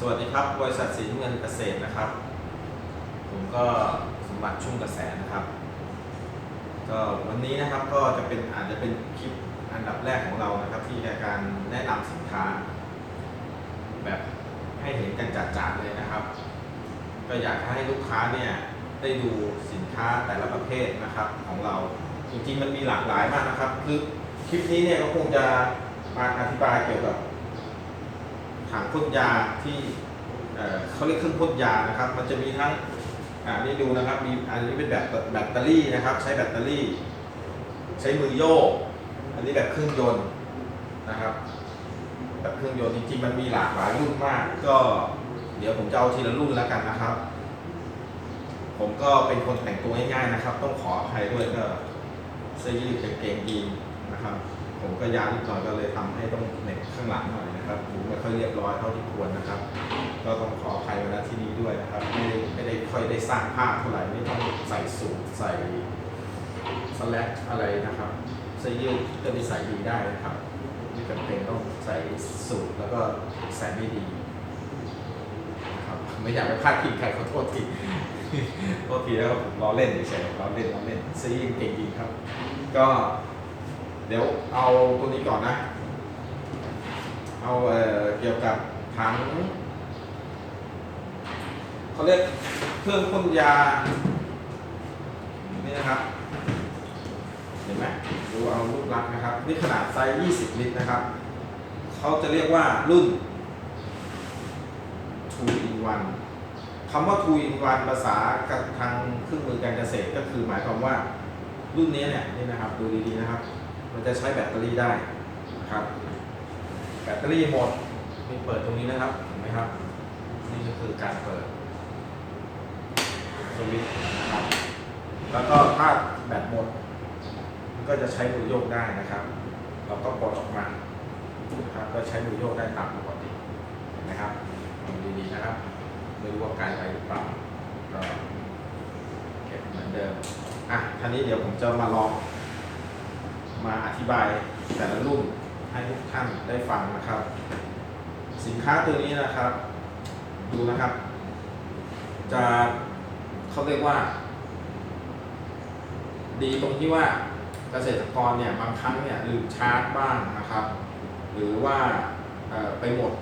สวัสดีครับ บริษัทสีน้ำเงินเกษตรนะครับ ผมก็สมบัติชุ่มกระแสนะครับ ก็วันนี้นะครับก็จะเป็นอาจจะเป็นคลิปอันดับแรกของเรานะครับ ที่ในการแนะนำสินค้า แบบให้เห็นกันจัดๆเลยนะครับ ก็อยากให้ลูกค้าเนี่ยได้ดูสินค้าแต่ละประเภทนะครับของเรา จริงๆมันมีหลากหลายมากนะครับ คือคลิปนี้เนี่ยก็คงจะมาอธิบายเกี่ยวกับ ถังพ่นยาที่เขาเรียกเครื่องพ่นยานะครับ มันจะมีทั้งอ่านี่ดูนะครับ มีอันนี้เป็นแบบแบตเตอรี่นะครับ ใช้แบตเตอรี่ ใช้มือโยก อันนี้แบบเครื่องยนต์นะครับ แบบเครื่องยนต์จริงๆมันมีหลากหลายรุ่นมาก ก็เดี๋ยวผมจะเอาทีละรุ่นแล้วกันนะครับ ผมก็เป็นคนแต่งตัวง่ายๆนะครับ ต้องขออภัยด้วยก็เสื้อยืดกางเกงยีนนะครับ ผมก็ยาวนิดหน่อยก็เลยทำให้ต้องเหน็บข้างหลังหน่อย นะครับดูไม่ค่อยเรียบร้อยเท่าที่ควรนะครับ ก็ต้องขออภัยมาณที่นี้ด้วยนะครับ ไม่ได้ไม่ได้ค่อยได้สร้างภาพเท่าไหร่ไม่ต้องใส่สูทใส่สแลกอะไรนะครับเสื้อยืดก็มีใส่ดีได้นะครับไม่จำเป็นต้องใส่สูทแล้วก็ใส่ไม่ดีนะครับไม่อยากไปพลาดพิงใครขอโทษทีโทษทีแล้วครับผมล้อเล่นเฉยๆล้อเล่นล้อเล่นเสื้อยืดเก่งดีครับ ก็เดี๋ยวเอาตัวนี้ก่อนนะ เอาเอ่อเกี่ยวกับถังเขาเรียกเครื่องพ่นยา นี่นะครับ เห็นไหมดูเอารูปลักษณ์นะครับ นี่ขนาดไซส์ 20 ลิตรนะครับ เขาจะเรียกว่ารุ่น2 in 1คำว่า2 in 1ภาษากับทางเครื่องมือการเกษตรก็คือหมายความว่ารุ่นนี้เนี่ยนี่นะครับ ดูดีๆนะครับ มันจะใช้แบตเตอรี่ได้นะครับ แบตเตอรี่หมดนี่เปิดตรงนี้นะครับเห็นไหมครับ นี่ก็คือการเปิดสวิตช์นะครับ แล้วก็ถ้าแบตหมดมันก็จะใช้มือโยกได้นะครับ เราก็ปลดออกมานะครับก็ใช้มือโยกได้ตามปกตินไหมครับดูดีๆนะครับไม่รู้ว่าไกลไปหรือเปล่าก็เก็บเหมือนเดิมอะทีนี้เดี๋ยวผมจะมาลองมาอธิบายแต่ละรุ่น ให้ทุกท่านได้ฟังนะครับ สินค้าตัวนี้นะครับ ดูนะครับ จะเขาเรียกว่า ดีตรงที่ว่าเกษตรกรเนี่ยบางครั้งเนี่ยลืมชาร์จบ้างนะครับ หรือว่าไปหมด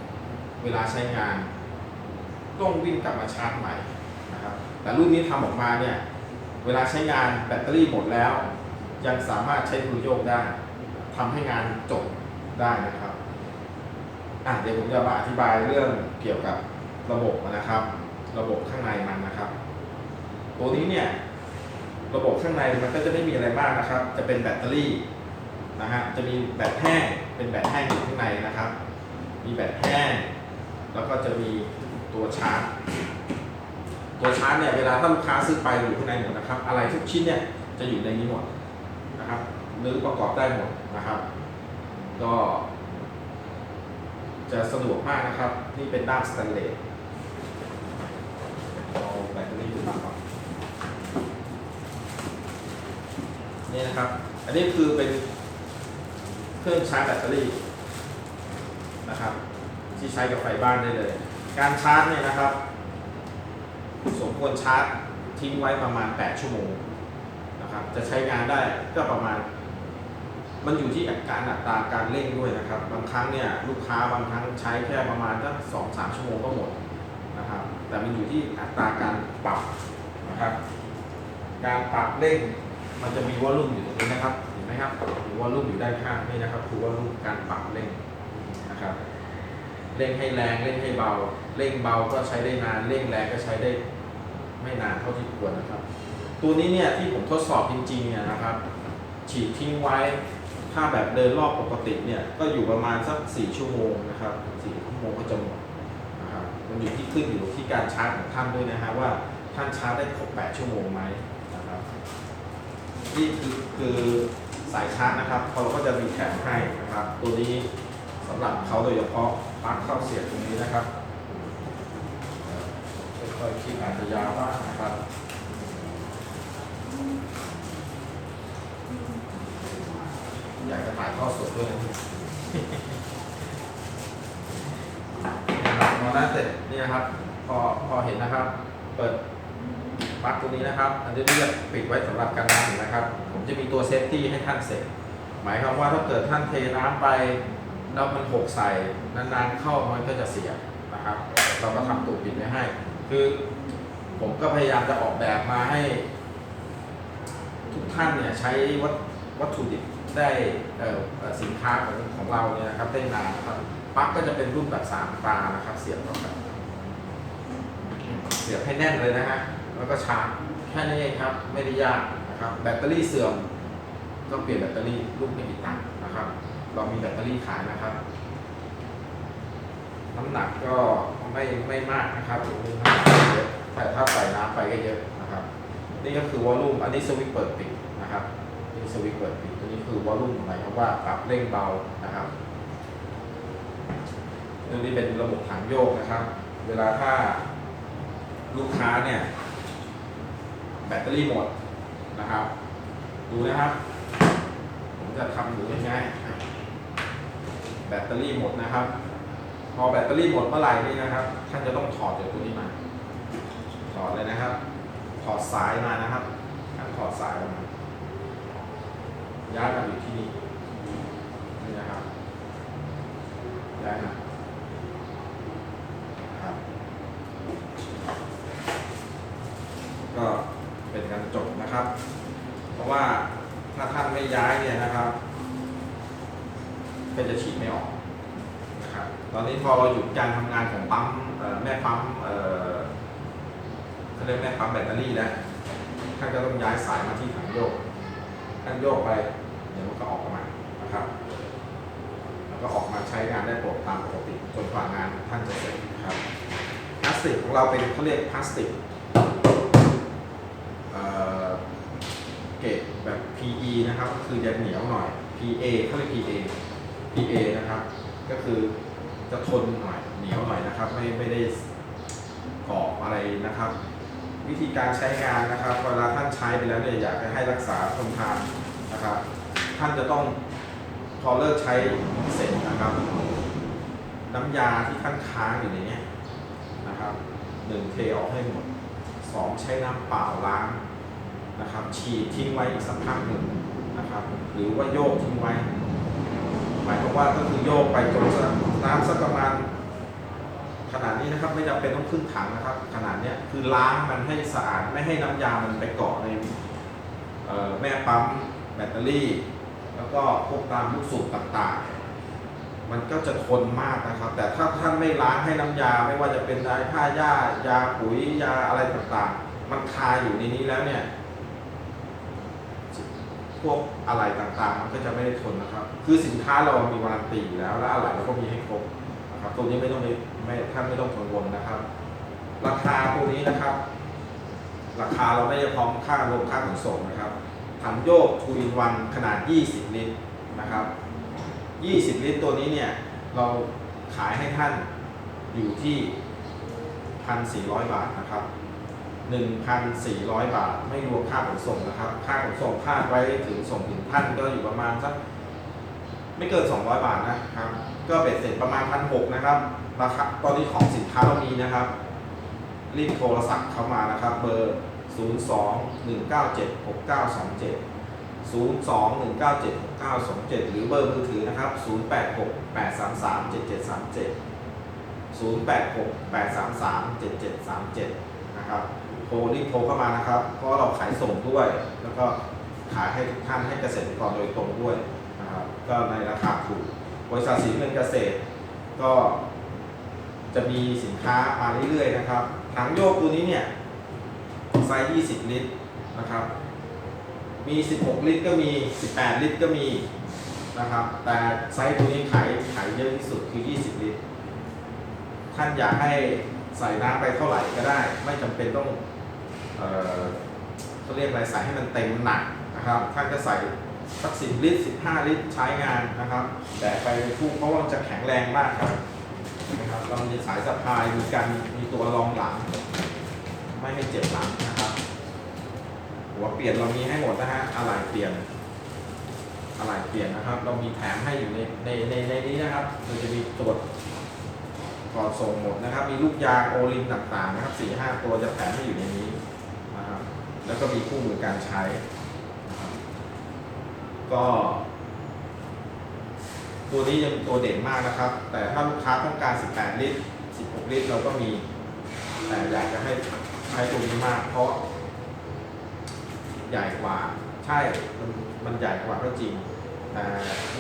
เวลาใช้งานต้องวิ่งกลับมาชาร์จใหม่นะครับ แต่รุ่นนี้ทำออกมาเนี่ยเวลาใช้งานแบตเตอรี่หมดแล้ว ยังสามารถใช้มือโยกได้ทำให้งานจบ ได้นะครับอะเดี๋ยวผมจะมาอธิบายเรื่องเกี่ยวกับระบบนะครับ ระบบข้างในมันนะครับ ตัวนี้เนี่ยระบบข้างในมันก็จะไม่มีอะไรมากนะครับ จะเป็นแบตเตอรี่นะฮะจะมีแบตแห้งเป็นแบตแห้งอยู่ข้างในนะครับ มีแบตแห้งแล้วก็จะมีตัวชาร์จตัวชาร์จเนี่ยเวลาถ้าลูกค้าซื้อไปอยู่ข้างในหมดนะครับ อะไรทุกชิ้นเนี่ยจะอยู่ในนี้หมดนะครับหรือประกอบได้หมดนะครับ ก็ จะสะดวกมากนะครับ นี่เป็นด้ามสแตนเลสเอาแบตเตอรี่ขึ้นมาก่อนนี่นะครับ อันนี้คือเป็นเครื่องชาร์จแบตเตอรี่นะครับ ที่ใช้กับไฟบ้านได้เลย การชาร์จเนี่ยนะครับ สมควรชาร์จทิ้งไว้ประมาณ 8 ชั่วโมงนะครับ จะใช้งานได้ก็ประมาณ มันอยู่ที่การอัตราการเร่งด้วยนะครับ บางครั้งเนี่ยลูกค้าบางครั้งใช้แค่ประมาณสักสองสามชั่วโมงก็หมดนะครับ แต่มันอยู่ที่อัตราการปรับนะครับ การปรับเร่งมันจะมีวอลลุ่มอยู่ตรงนี้นะครับเห็นไหมครับมีวอลลุ่มอยู่ด้านข้างนี่นะครับ คือวอลลุ่มการปรับเร่งนะครับเร่งให้แรงเร่งให้เบาเร่งเบาก็ใช้ได้นานเร่งแรงก็ใช้ได้ไม่นานเท่าที่ควรนะครับ ตัวนี้เนี่ยที่ผมทดสอบจริงๆเนี่ยนะครับ ฉีดทิ้งไว้ ถ้าแบบเดินรอบปกติเนี่ยก็อยู่ประมาณสักสี่ชั่วโมงนะครับสี่ชั่วโมงก็จะหมดนะครับมันอยู่ที่ขึ้นอยู่ที่การชาร์จของท่านด้วยนะฮะว่าท่านชาร์จได้ครบแปดชั่วโมงไหมนะครับนี่คือคือสายชาร์จนะครับเขาก็จะมีแถมให้นะครับ ตัวนี้สำหรับเขาโดยเฉพาะปลั๊กเข้าเสียบตรงนี้นะครับเค่อยๆคลิปอาจจะยาวมากนะครับ อยากจะถ่าย ทอดสดด้วยนะครับก็ำนั้นเสร็จนี่นะครับ พอพอเห็นนะครับ เปิดปลั๊กตรงนี้นะครับ อันนี้เรียกปิดไว้สำหรับกันน้ำนะครับ ผมจะมีตัวเซฟตี้ให้ท่านเสร็จ หมายความว่าถ้าเกิดท่านเทน้ำไป แล้วมันหกใส่นานๆเข้ามันก็จะเสียนะครับ เราก็ทำตูดปิดไว้ให้ คือผมก็พยายามจะออกแบบมาให้ ทุกท่านเนี่ยใช้วัตวัตถุดิบ ได้เอ่อสินค้าของของเราเนี่ยนะครับได้นาครับปลั๊กก็จะเป็นรุ่นแบบสามตานะครับเสียบเข้าไปเสียบให้แน่นเลยนะฮะแล้วก็ชาร์จแค่นี้เองครับไม่ได้ยากนะครับแบตเตอรี่เสื่อมก็เปลี่ยนแบตเตอรี่ลูกไม่กี่ตังค์นะครับ เรามีแบตเตอรี่ขายนะครับ น้ำหนักก็ไม่ไม่มากนะครับน้ำหนักไม่เยอะแต่ถ้าใส่น้ำไปก็เยอะนะครับ นี่ก็คือวอลลุ่มอันนี้สวิตช์เปิดปิดนะครับ นี่สวิตช์เปิดปิดตัวนี้คือวอลลุ่มหมายความว่าปรับเร่งเบานะครับตัวนี้เป็นระบบถังโยกนะครับ เวลาถ้าลูกค้าเนี่ย แบตเตอรี่หมดนะครับ ดูนะครับ ผมจะทำอยู่ง่ายๆแบตเตอรี่หมดนะครับ พอแบตเตอรี่หมดเมื่อไหร่นี่นะครับ ท่านจะต้องถอดจากตัวนี้มาถอดเลยนะครับ ถอดสายมานะครับท่านถอดสายออกมา ย้ายมาอยู่ที่นี่นี่นะครับย้ายมาครับก็เป็นการจบนะครับ เพราะว่าถ้าท่านไม่ย้ายเนี่ยนะครับก็จะฉีดไม่ออกนะครับ ตอนนี้พอเราหยุดการทำงานของปั๊มเอ่อแม่ปั๊มเอ่อเขาเรียกแม่ปั๊มแบตเตอรี่แล้วท่านก็ต้องย้ายสายมาที่ถังโยกท่านโยกไป เดี๋ยวมันก็ออกมานะครับแล้วก็ออกมาใช้งานได้ปกตามปกติจนกว่างานท่านจะเสร็จนะครับพลาสติกของเราเป็นเขาเรียกพลาสติกเกรดแบบ PE นะครับก็คือจะเหนียวหน่อย PA เขาเรียก PA PA นะครับ ก็คือจะทนหน่อยเหนียวหน่อยนะครับ ไม่ไม่ได้กรอบอะไรนะครับ วิธีการใช้งานนะครับเวลาท่านใช้ไปแล้วเนี่ยอยากจะให้รักษาทนทานนะครับ ท่านจะต้องพอเลิกใช้เสร็จนะครับ น้ำยาที่ท่านค้างอยู่ในนี้นะครับหนึ่งเทออกให้หมดสองใช้น้ำเปล่าล้างนะครับ ฉีดทิ้งไว้อีกสักพักหนึ่งนะครับ หรือว่าโยกทิ้งไว้ หมายความว่าก็คือโยกไปจนน้ำสักประมาณขนาดนี้นะครับไม่จำเป็นต้องขึ้นถังนะครับ ขนาดนี้คือล้างมันให้สะอาดไม่ให้น้ำยามันไปเกาะในแม่ปั๊มแบตเตอรี่ แล้วก็พวกตามลูกสูบต่างๆ มันก็จะทนมากนะครับ แต่ถ้าท่านไม่ล้างให้น้ำยา ไม่ว่าจะเป็นยาฆ่าหญ้ายาปุ๋ยยาอะไรต่างๆ มันคาอยู่ในนี้แล้วเนี่ย พวกอะไรต่างๆ มันก็จะไม่ได้ทนนะครับ คือสินค้าเรามีวารันตีอยู่แล้ว และอะไรเราก็มีให้ครบนะครับตัวนี้ไม่ต้องไปไม่ท่านไม่ต้องกังวลนะครับ ราคาตัวนี้นะครับ ราคาเราไม่ได้พร้อมค่ารวมค่าขนส่งนะครับ ถังโยกทูอินวันขนาด 20 ลิตรนะครับ 20 ลิตรตัวนี้เนี่ย เราขายให้ท่านอยู่ที่ 1,400 บาทนะครับ 1,400 บาทไม่รวมค่าขนส่งนะครับ ค่าขนส่งคาดไว้ถึงส่งถึงท่านก็อยู่ประมาณสักไม่เกิน 200 บาทนะครับ ก็เบ็ดเสร็จประมาณ 1,600 นะครับราคาตอนนี้ของสินค้าเรามีนะครับ รีบโทรศัพท์เข้ามานะครับ เบอร์ 0 2 1 9 7 6 9 2 7 0 2 1 9 7 6 9 2 7 หรือเบอร์มือถือนะครับ 0 8 6 8 3 3 7 7 3 7 0 8 6 8 3 3 7 7 3 7 นะครับโทรรีบโทรเข้ามานะครับ เพราะเราขายส่งด้วย แล้วก็ขายให้ทุกท่านให้เกษตรกรโดยตรงด้วยนะครับ ก็ในราคาถูก บริษัทสีเงินเกษตร ก็จะมีสินค้ามาเรื่อยๆนะครับถังโยกตัวนี้เนี่ย ไซส์ 20 ลิตรนะครับ มี 16 ลิตรก็มี 18 ลิตรก็มีนะครับ แต่ไซส์ตัวนี้ขายขายเยอะที่สุดคือ 20 ลิตร ท่านอยากให้ใส่น้ำไปเท่าไหร่ก็ได้ ไม่จำเป็นต้องเอ่อเขาเรียกอะไรใส่ให้มันเต็มหนักนะครับ ท่านก็ใส่สัก10ลิตร15ลิตรใช้งานนะครับ แต่ไปทุกเพราะว่ามันจะแข็งแรงมากครับนะครับเรามีสายสะพายมีการมีตัวรองหลัง ไม่ให้เจ็บหลังนะ หัวเปลี่ยนเรามีให้หมดนะฮะอะไรเปลี่ยนอะไรเปลี่ยนนะครับ เรามีแถมให้อยู่ในในในในนี้นะครับเราจะมีตรวจก่อนส่งหมดนะครับ มีลูกยางโอลิมต่างๆนะครับสี่ห้าตัวจะแถมให้อยู่ในนี้นะครับแล้วก็มีคู่มือการใช้นะครับก็ ตัวนี้ยังตัวเด่นมากนะครับ แต่ถ้าลูกค้าต้องการ 18 ลิตร 16 ลิตร เราก็มี แต่อยากจะให้ใช้ตัวนี้มากเพราะ ใหญ่กว่า ใช่มันมันใหญ่กว่าก็จริง แต่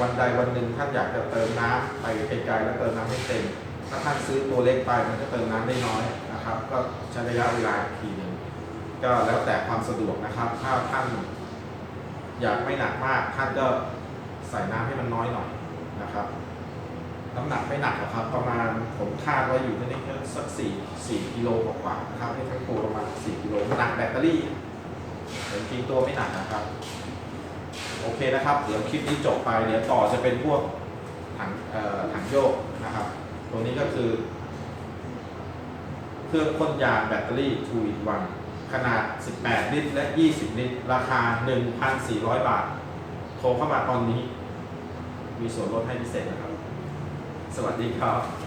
วันใดวันหนึ่งท่านอยากจะเติมน้ำไปไกลๆแล้วเติมน้ำให้เต็ม ถ้าท่านซื้อตัวเล็กไปมันก็เติมน้ำได้น้อยนะครับ ก็ใช้ระยะเวลาอีกทีหนึ่งก็แล้วแต่ความสะดวกนะครับ ถ้าท่านอยากไม่หนักมากท่านก็ใส่น้ำให้มันน้อยหน่อยนะครับน้ำหนักไม่หนักหรอกครับ ประมาณผมคาดว่าอยู่ที่นี่สักสี่สี่กิโลกว่าๆนะครับให้ทั้งตัวประมาณสี่กิโลหนักแบตเตอรี่ แต่จริงๆตัวไม่หนักนะครับ โอเคนะครับ เดี๋ยวคลิปนี้จบไป เดี๋ยวต่อจะเป็นพวกถังถังโยกนะครับตัวนี้ก็คือ เครื่องพ่นยางแบตเตอรี่ 2 in 1ขนาด 18 ลิตร และ 20 ลิตร ราคา 1,400 บาท โทรเข้ามาตอนนี้ มีส่วนลดให้พิเศษนะครับ สวัสดีครับ